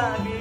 Santiago.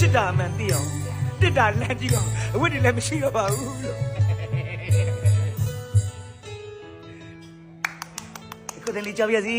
ရဲ့ချစ်တာအမှန်သိအောင်တစ်တာလန့်ကြည့်အောင်အဝတ်တွေလည်းမရှိတော့ပါဘူးလို့ဒီကိုယ်တည်းလေးကြောက်ရစီ